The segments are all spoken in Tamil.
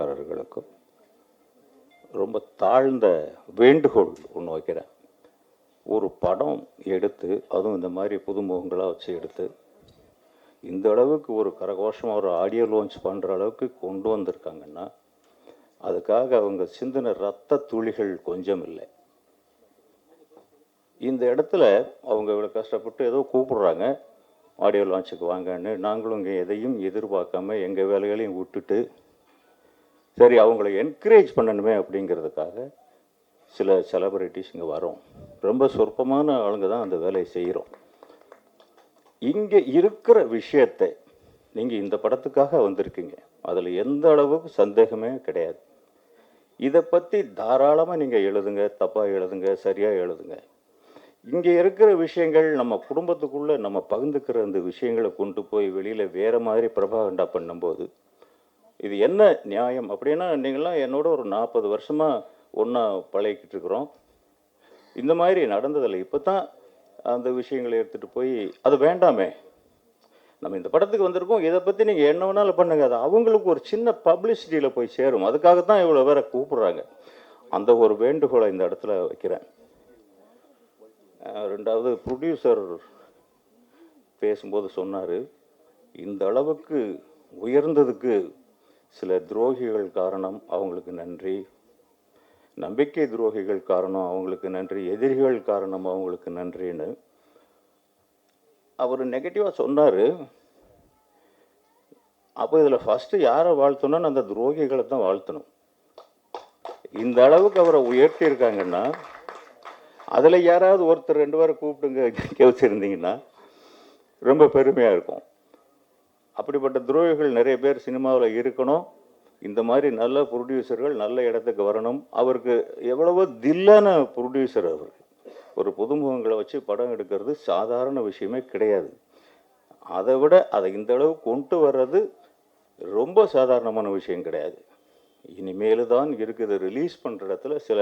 பத்திரிகைக்காரர்களுக்கும் ரொம்ப தாழ்ந்த வேண்டுகோள் ஒன்று வைக்கிறேன். ஒரு படம் எடுத்து அதுவும் இந்த மாதிரி புதுமுகங்களாக வச்சு எடுத்து இந்த அளவுக்கு ஒரு கரகோஷமாக ஒரு ஆடியோ லான்ச் பண்ணுற அளவுக்கு கொண்டு வந்திருக்காங்கன்னா அதுக்காக அவங்க சிந்தின ரத்த துளிகள் கொஞ்சம் இல்லை. இந்த இடத்துல அவங்க இவ்வளோ கஷ்டப்பட்டு ஏதோ கூப்பிடுறாங்க ஆடியோ லான்ச்சுக்கு வாங்கன்னு. நாங்களும் இங்கே எதையும் எதிர்பார்க்காம எங்கள் வேலைகளையும் விட்டுட்டு சரி அவங்கள என்கரேஜ் பண்ணணுமே அப்படிங்கிறதுக்காக சில செலப்ரிட்டிஸ் இங்கே வரோம். ரொம்ப சொற்பமான ஆளுங்க தான் அந்த வேலையை செய்கிறோம் இங்கே இருக்கிற விஷயத்தை நீங்கள் இந்த படத்துக்காக வந்திருக்கீங்க. அதில் எந்த அளவுக்கு சந்தேகமே கிடையாது. இதை பற்றி தாராளமாக நீங்கள் எழுதுங்க தப்பாக எழுதுங்க சரியாக எழுதுங்க. இங்கே இருக்கிற விஷயங்கள் நம்ம குடும்பத்துக்குள்ளே நம்ம பகிர்ந்துக்கிற அந்த விஷயங்களை கொண்டு போய் வெளியில் வேறு மாதிரி பிரபாகண்டா பண்ணும்போது இது என்ன நியாயம்? அப்படின்னா நீங்களாம் என்னோட ஒரு நாற்பது வருஷமாக ஒன்றா பழகிக்கிட்டு இருக்கிறோம். இந்த மாதிரி நடந்ததில்லை. இப்போ தான் அந்த விஷயங்களை எடுத்துகிட்டு போய் அது வேண்டாமே. நம்ம இந்த படத்துக்கு வந்திருக்கோம். இதை பற்றி நீங்கள் என்ன வேணாலும் பண்ணுங்க. அது அவங்களுக்கு ஒரு சின்ன பப்ளிசிட்டியில் போய் சேரும். அதுக்காக தான் இவ்வளோ பேரை கூப்பிட்றாங்க. அந்த ஒரு வேண்டுகோளை இந்த இடத்துல வைக்கிறேன். ரெண்டாவது ப்ரொடியூசர் பேசும்போது சொன்னார் இந்த அளவுக்கு உயர்ந்ததுக்கு சில துரோகிகள் காரணம் அவங்களுக்கு நன்றி. நம்பிக்கை துரோகிகள் காரணம் அவங்களுக்கு நன்றி. எதிரிகள் காரணம் அவங்களுக்கு நன்றின்னு அவர் நெகட்டிவாக சொன்னார். அப்போ இதில் ஃபஸ்ட்டு யாரை வாழ்த்தணும்னு அந்த துரோகிகளை தான் வாழ்த்தணும். இந்த அளவுக்கு அவரை உயர்த்தியிருக்காங்கன்னா அதில் யாராவது ஒருத்தர் ரெண்டு பேரை கூப்பிடுங்க கேவச்சிருந்தீங்கன்னா ரொம்ப பெருமையாக இருக்கும். அப்படிப்பட்ட துரோகிகள் நிறைய பேர் சினிமாவில் இருக்கணும். இந்த மாதிரி நல்ல ப்ரொடியூசர்கள் நல்ல இடத்துக்கு வரணும். அவருக்கு எவ்வளவோ தில்லான ப்ரொடியூசர் அவர். ஒரு புதுமுகங்களை வச்சு படம் எடுக்கிறது சாதாரண விஷயமே கிடையாது. அதை விட அதை இந்த அளவு கொண்டு வர்றது ரொம்ப சாதாரணமான விஷயம் கிடையாது. இனிமேல் தான் இருக்குது ரிலீஸ் பண்ணுற இடத்துல சில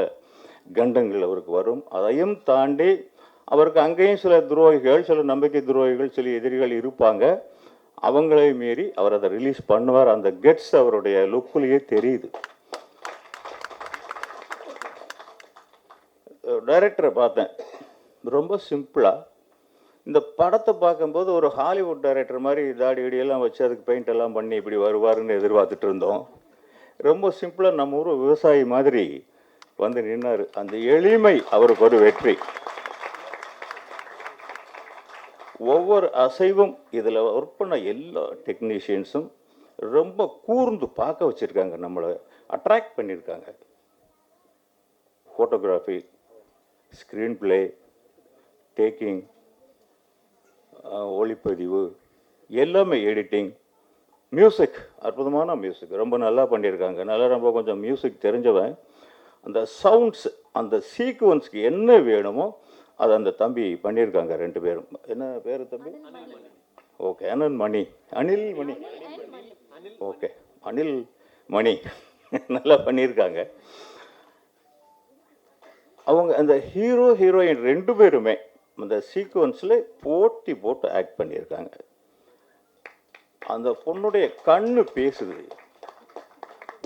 கண்டங்கள் அவருக்கு வரும். அதையும் தாண்டி அவருக்கு அங்கேயும் சில துரோகிகள் சில நம்பிக்கை துரோகிகள் சில எதிரிகள் இருப்பாங்க. அவங்களை மீறி அவர் அதை ரிலீஸ் பண்ணுவார். அந்த கெட்ஸ் அவருடைய லுக்குலேயே தெரியுது. டைரக்டரை பார்த்தேன். ரொம்ப சிம்பிளாக இந்த படத்தை பார்க்கும்போது ஒரு ஹாலிவுட் டைரக்டர் மாதிரி தாடி இடியெல்லாம் வச்சு அதுக்கு பெயிண்ட் எல்லாம் பண்ணி இப்படி வருவாருன்னு எதிர்பார்த்துட்டு இருந்தோம். ரொம்ப சிம்பிளாக நம்ம ஊர் விவசாயி மாதிரி வந்து நின்னார். அந்த எளிமை அவருக்கு ஒரு வெற்றி. ஒவ்வொரு அசைவும் இதில் ஒர்க் பண்ண எல்லா டெக்னீஷியன்ஸும் ரொம்ப கூர்ந்து பார்க்க வச்சுருக்காங்க. நம்மளை அட்ராக்ட் பண்ணியிருக்காங்க. ஃபோட்டோகிராஃபி ஸ்க்ரீன் பிளே டேக்கிங் ஒளிப்பதிவு எல்லாமே எடிட்டிங் மியூசிக் அற்புதமான மியூசிக் ரொம்ப நல்லா பண்ணியிருக்காங்க. நல்லா ரொம்ப கொஞ்சம் மியூசிக் தெரிஞ்சவன் அந்த சவுண்ட்ஸ் அந்த சீக்வன்ஸ்க்கு என்ன வேணுமோ அதை அந்த தம்பி பண்ணியிருக்காங்க ரெண்டு பேரும். என்ன பேர் தம்பி? ஓகே அனன் மணி. அனில் மணி. ஓகே அனில் மணி. நல்லா பண்ணியிருக்காங்க. அவங்க அந்த ஹீரோ ஹீரோயின் ரெண்டு பேருமே அந்த சீக்வன்ஸில் போட்டி போட்டு ஆக்ட் பண்ணியிருக்காங்க. அந்த பொண்ணுடைய கண்ணு பேசுது.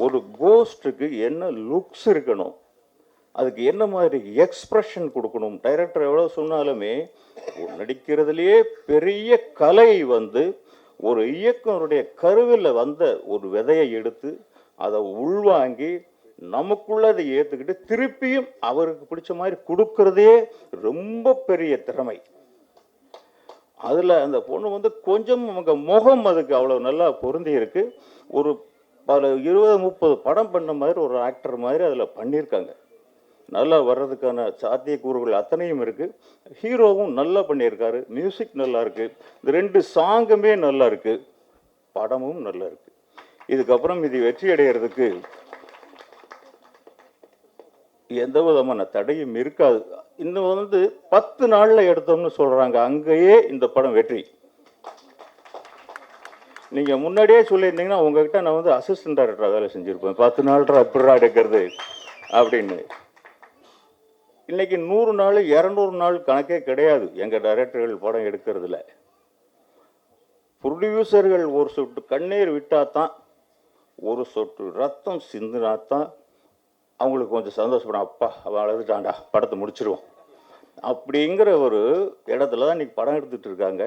ஒரு கோஸ்ட்டுக்கு என்ன லுக்ஸ் இருக்கணும்? அதுக்கு என்ன மாதிரி எக்ஸ்ப்ரெஷன் கொடுக்கணும்? டைரக்டர் எவ்வளோ சொன்னாலுமே ஒரு நடிக்கிறதுலையே பெரிய கலை வந்து ஒரு இயக்குனருடைய கருவில் வந்த ஒரு விதையை எடுத்து அதை உள்வாங்கி நமக்குள்ள அதை ஏற்றுக்கிட்டு திருப்பியும் அவருக்கு பிடிச்ச மாதிரி கொடுக்கறதே ரொம்ப பெரிய திறமை. அதில் அந்த பொண்ணு வந்து கொஞ்சம் அவங்க முகம் அதுக்கு அவ்வளோ நல்லா பொருந்தி இருக்கு. ஒரு பல இருபது முப்பது படம் பண்ண மாதிரி ஒரு ஆக்டர் மாதிரி அதில் பண்ணியிருக்காங்க. நல்லா வர்றதுக்கான சாத்தியக்கூறுகள் அத்தனையும் இருக்குது ஹீரோவும் நல்லா பண்ணியிருக்காரு. மியூசிக் நல்லா இருக்குது இந்த ரெண்டு சாங்குமே நல்லா இருக்குது படமும் நல்லா இருக்குது இதுக்கப்புறம் இது வெற்றி அடைகிறதுக்கு எந்த விதமான தடையும் இருக்காது. இன்னும் வந்து பத்து நாளில் எடுத்தோம்னு சொல்கிறாங்க அங்கேயே இந்த படம் வெற்றி. நீங்கள் முன்னாடியே சொல்லியிருந்தீங்கன்னா உங்ககிட்ட நான் வந்து அசிஸ்டன்ட் டேரக்டராக வேலை செஞ்சுருப்பேன். பத்து நாள் எப்படா எடுக்கிறது அப்படின்னு. இன்றைக்கி நூறு நாள் இரநூறு நாள் கணக்கே கிடையாது. எங்கள் டைரக்டர்கள் படம் எடுக்கிறதுல. ப்ரொடியூசர்கள் ஒரு சொட்டு கண்ணீர் விட்டால் தான் ஒரு சொட்டு ரத்தம் சிந்தினா தான் அவங்களுக்கு கொஞ்சம் சந்தோஷப்படும். அப்பா அவன் அழுதுட்டான்டா படத்தை முடிச்சிருவோம். அப்படிங்கிற ஒரு இடத்துல தான் இன்றைக்கி படம் எடுத்துகிட்டு இருக்காங்க.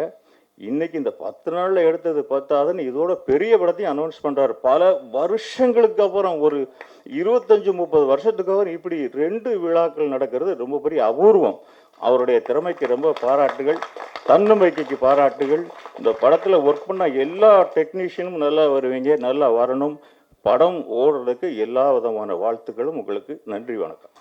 இன்னைக்கு இந்த பத்து நாளில் எடுத்தது பத்தாதுன்னு இதோட பெரிய படத்தையும் அனௌன்ஸ் பண்ணுறார் பல வருஷங்களுக்கு அப்புறம் ஒரு இருபத்தஞ்சு முப்பது வருஷத்துக்கு அப்புறம் இப்படி ரெண்டு விழாக்கள் நடக்கிறது ரொம்ப பெரிய அபூர்வம். அவருடைய திறமைக்கு ரொம்ப பாராட்டுகள் தன்னம்பிக்கைக்கு பாராட்டுகள். இந்த படத்தில் ஒர்க் பண்ண எல்லா டெக்னீஷியனும் நல்லா வருவீங்க நல்லா வரணும். படம் ஓடுறதுக்கு எல்லா விதமான வாழ்த்துக்களும் உங்களுக்கு. நன்றி வணக்கம்.